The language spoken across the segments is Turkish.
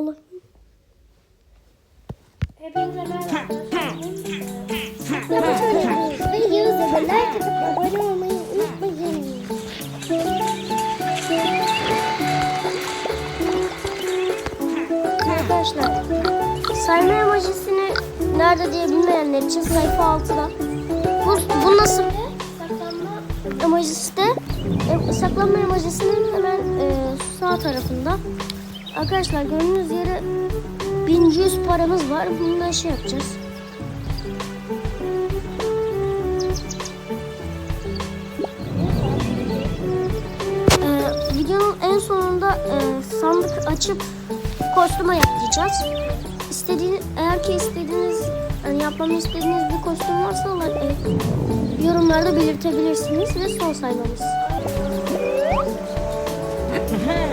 Allah. Hepinize merhaba. Ve Yağız'a da like atıp abone olmayı unutmayın. Arkadaşlar sayma emojisini nerede diye bilmeyenler için sayfa 6'da. Bu, bu nasıl Saklanma. emojisi de e, saklanma emojisinin hemen e, sağ tarafında. Arkadaşlar gördüğünüz yere 1100 paramız var. Bununla şey yapacağız. Ee, videonun en sonunda e, sandık açıp kostüme yapacağız. İstediğiniz, eğer ki istediğiniz, yani yapmamı istediğiniz bir kostüm varsa e, yorumlarda belirtebilirsiniz ve son saymamız.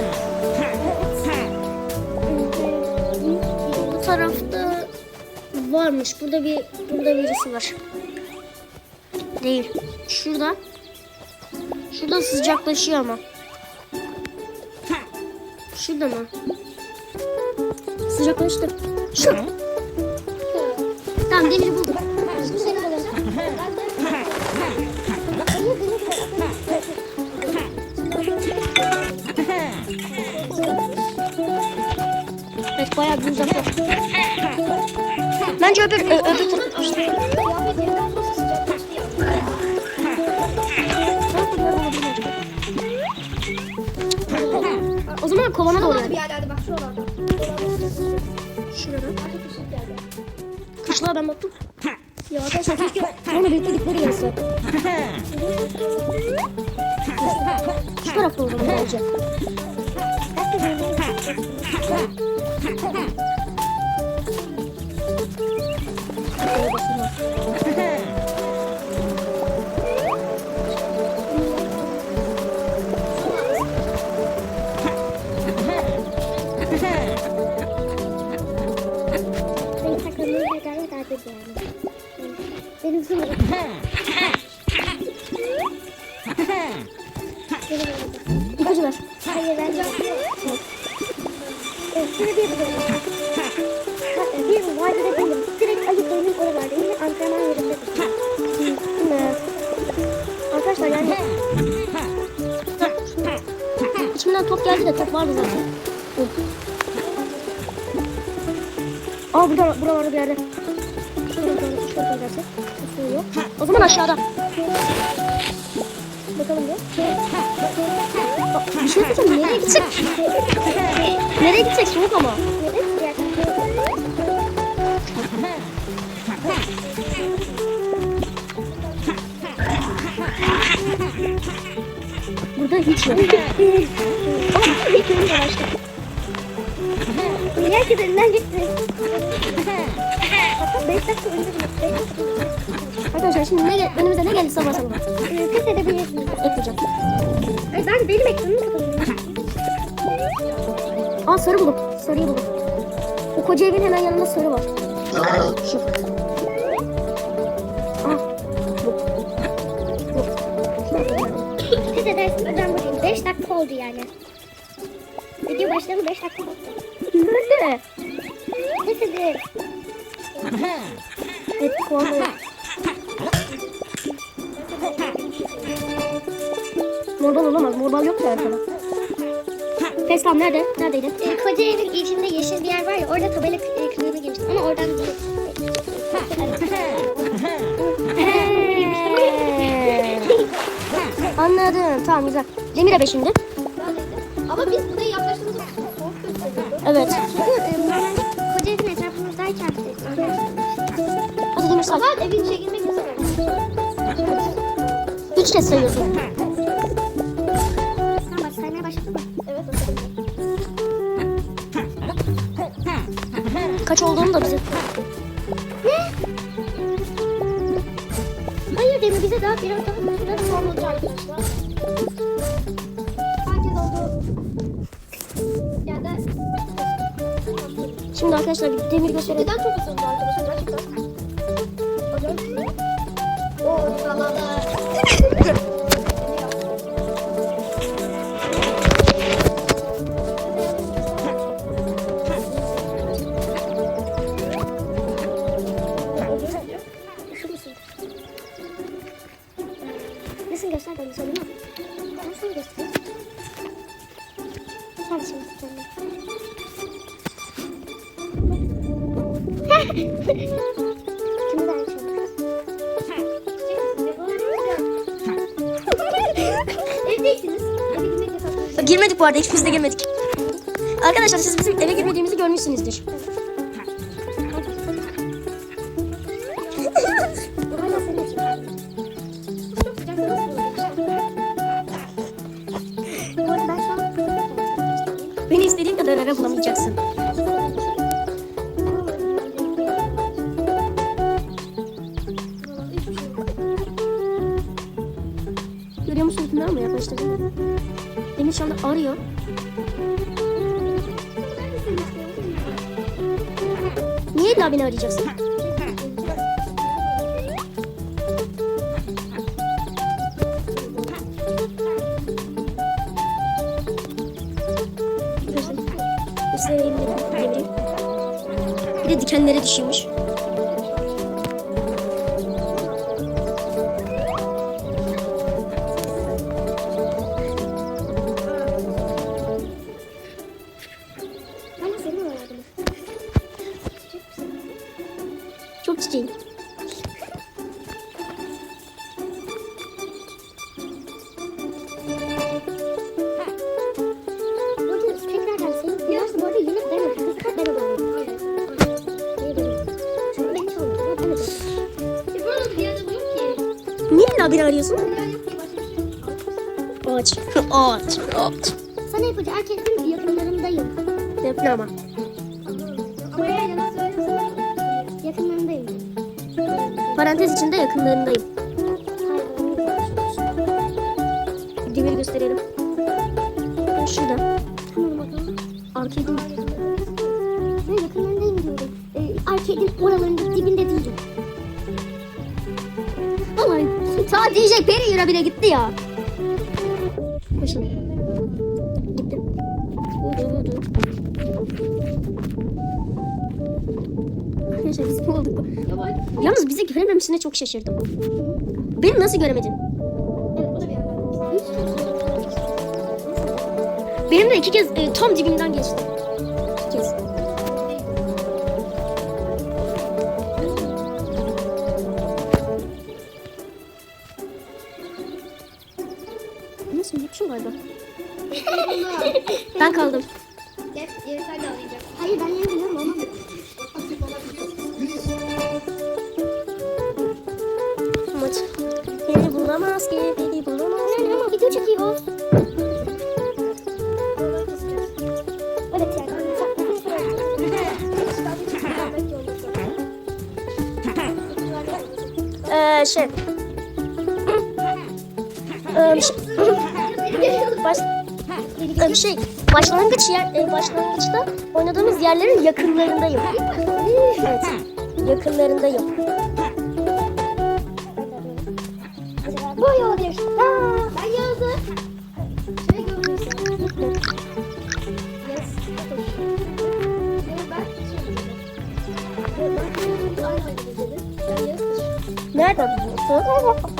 varmış. Burada bir burada birisi var. Değil. Şurada. Şurada sıcaklaşıyor ama. Şurada mı? Sıcaklaştı. Şu. Tamam demiri buldum. Evet bayağı bir uzaklaştı. Bence öbür, öbür ya. O zaman kovana doğru. Bir yerlerde bak şuralarda. Şurada. Kışlığa ben baktım. Ya arkadaşlar keşke birlikte gitmeli gelse. Şu tarafta o zaman bence. Hayır ben de. Evet, şöyle bir yapacağım. Hatta bir Direkt ayıklarının oralarda. Yine antrenman yerinde. Ne? Arkadaşlar yani İçimden top geldi de top vardı zaten. Aa burada buralarda bir yerde. Şurada şurada şurada giderse. Su yok. O zaman aşağıda. Bakalım bir. Aa, Bir şey yapacağım. Nereye gidecek? Nereye gidecek? Soğuk ama. Burada hiç yok. Ama hiç yok arkadaşlar. Herkes elinden gitti. Hatta 5 dakika önce bile. Arkadaşlar şimdi ne, gel- önümüze ne gelirse basalım. Ee, Pes edebilirsiniz. Etmeyeceğim. Ay ben benim ekranımı kapatıyorum. Aa sarı buldum. Sarıyı buldum. O koca evin hemen yanında sarı var. Şu. Oldu yani. Video başladı 5 dakika oldu. Nerede? Pes edin. Evet kovalıyor. Morbal olamaz. Morbal yok ya arkada. Teslam nerede? Neredeydi? Ee, koca evin içinde yeşil bir yer var ya orada tabela e, kılığına girmiştim ama oradan değil. Anladım. Tamam güzel. Demir be şimdi. Evin girmek yasak. Üç kez sayıyorsun. Tamam bak saymaya başladın mı? Evet. Kaç olduğunu da bize. Hayır Demir bize daha biraz daha süre sonra olacak. Herkes oldu. Ya da Şimdi arkadaşlar demir gösterelim. neden çok ısındı Girmek yasak. Girmedik bu arada hiçbirimiz de girmedik. Arkadaşlar siz bizim eve girmediğimizi görmüşsünüzdür. Bir de demireyim. Bir de dikenlere düşüyormuş. Ki. Niye illa beni arıyorsun? Ağaç. Ağaç. Ağaç. Sana ipucu erkeklerin yakınlarındayım. Defne ama. Yakınlarındayım. Parantez içinde yakınlarındayım. Demir gösterelim. Şurada. Tamam bakalım. Arkaya değil. Ben yakınlarındayım. Arcade'in oralarında dibinde değilim. Vallahi ta DJ Periyura bile gitti ya. Koşun. Gitti. Vurdu vurdu. Arkadaşlar biz mi olduk? Yalnız bizi görememesine çok şaşırdım. Beni nasıl göremedin? Benim de iki kez e, tam dibimden geçti. Galiba? Ben kaldım. Gel, yeri sen de alacaksın. Hayır ben yeni baş ee, şey başlangıç yer e, başlangıçta oynadığımız yerlerin yakınlarındayım. Evet. Yakınlarındayım. Bu yoldur. Aa, ben yoldu. Şöyle görüyorsun. Biliyorsun?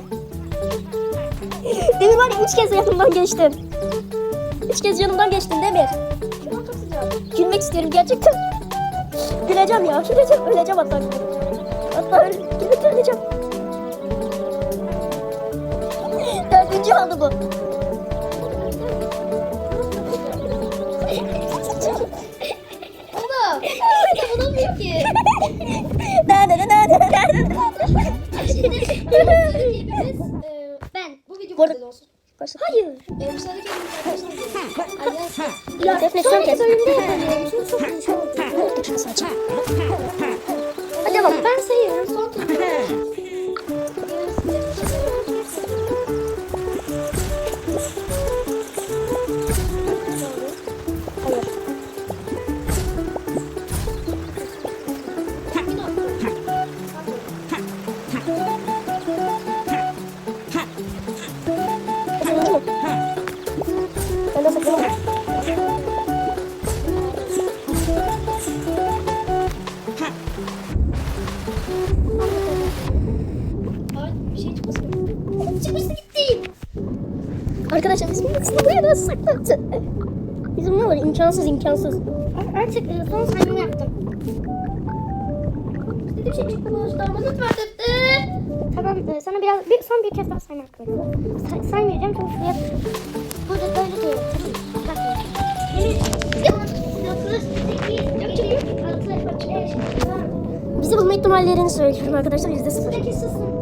Demin var ya üç kez yakından geçtim. 70 kez yanımdan geçtin Demir. Gülmek istiyorum gerçekten. Güleceğim ya. Güleceğim. Öleceğim hatta. Hatta öyle, gülmek öleceğim. Dördüncü oldu bu. Oğlum. Ben de bulamıyorum ki. Nerede? Nerede? Nerede? Şimdi hepimiz, e, ee, ben bu video Bu olsun. Hayır. E, bu Defne son kez. nasıl saklandı? Bizim ne var? İmkansız imkansız. Artık e, son saymamı yaptım. Bir şey çıktı boşluğuma lütfen tıttı. Tamam e, sana biraz bir, son bir kez daha sayma hakkı veriyorum. Say, saymayacağım çünkü şuraya burada böyle diyorum. Bize bulma ihtimallerini söylüyorum arkadaşlar yüzde sıfır. Peki susun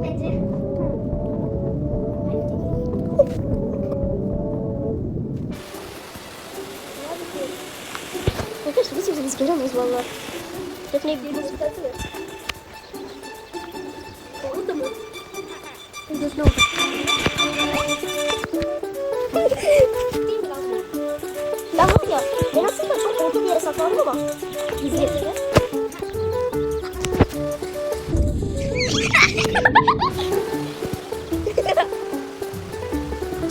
valla. Defne gidiyoruz. Oldu mu? Defne oldu. ben var ya ben aslında çok orta bir yere saklandım ama bizi getirdi.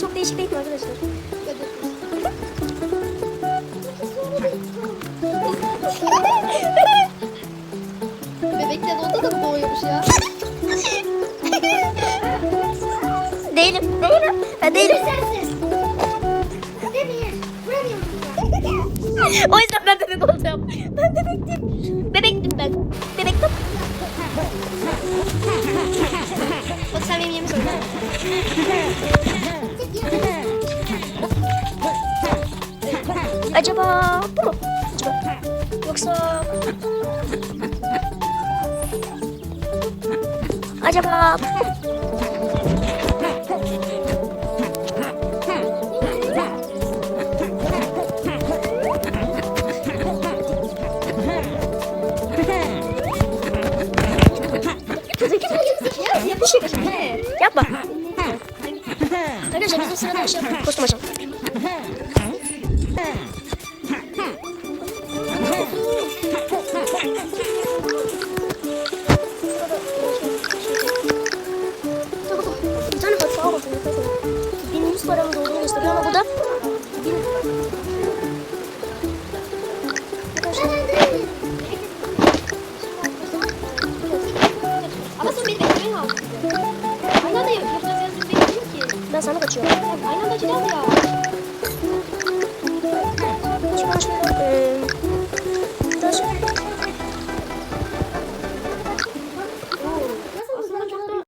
çok değişik değil mi arkadaşlar? Acaba bu mu? Acaba. Yoksa... Acaba... Yapışık. Yapma. Arkadaşlar bizim sırada şey yapalım. Kostüm açalım.